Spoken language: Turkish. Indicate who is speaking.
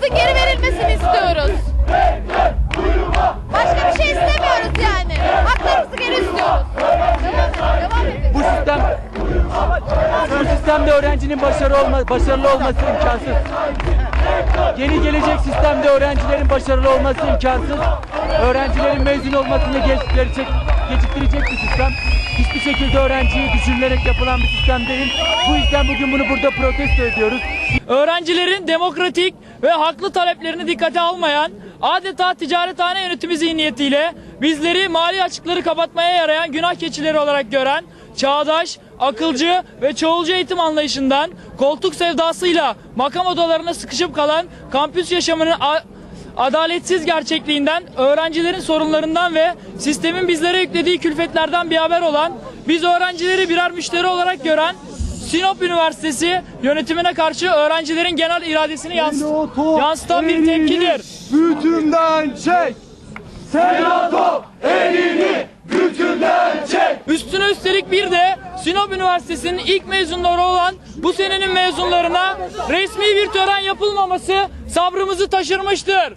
Speaker 1: Hakkımızı geri verilmesini istiyoruz. Başka bir şey istemiyoruz yani. Haklarımızı geri istiyoruz. Devam edin.
Speaker 2: Bu sistem bu sistemde öğrencinin başarı olma, başarılı olması imkansız. Yeni gelecek sistemde öğrencilerin başarılı olması imkansız. Öğrencilerin mezun olmasını geciktirecek, geciktirecek bir sistem. Hiçbir şekilde öğrenciyi düşünülerek yapılan bir sistem değil. Bu yüzden bugün bunu burada protesto ediyoruz.
Speaker 3: öğrencilerin demokratik ve haklı taleplerini dikkate almayan, adeta ticarethane yönetimi zihniyetiyle bizleri mali açıkları kapatmaya yarayan günah keçileri olarak gören, çağdaş, akılcı ve çoğulcu eğitim anlayışından koltuk sevdasıyla makam odalarına sıkışıp kalan kampüs yaşamının adaletsiz gerçekliğinden, öğrencilerin sorunlarından ve sistemin bizlere yüklediği külfetlerden bir haber olan, biz öğrencileri birer müşteri olarak gören Sinop Üniversitesi yönetimine karşı öğrencilerin genel iradesini yans- yansıtan bir tepkidir.
Speaker 2: Bütünden çek! Senato elini bütünden çek!
Speaker 3: Üstüne üstelik bir de Sinop Üniversitesi'nin ilk mezunları olan bu senenin mezunlarına resmi bir tören yapılmaması sabrımızı taşırmıştır.